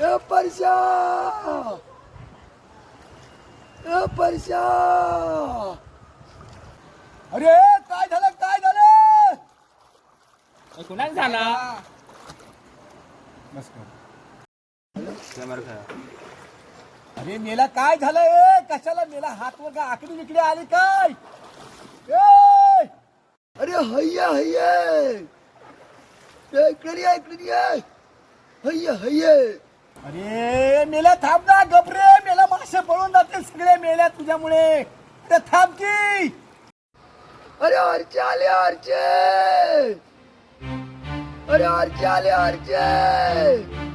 ए परशा! ए परशा! अरे काय झालं काय झालं? कुणाला झाला? अरे मेला काय झालं ए? कशाला मेला हात वर का आकडी विकडी आली काय! अरे हय्या हय्या. इकडे ये. हय्या हय्या. अरे मेला थांब ना गबरे मेला मासे पळून जाते सगळे मेल्या तुझ्यामुळे. अरे थांब की. अरे अर्चे आले अर्चे अरे अर्चे आले अर्चे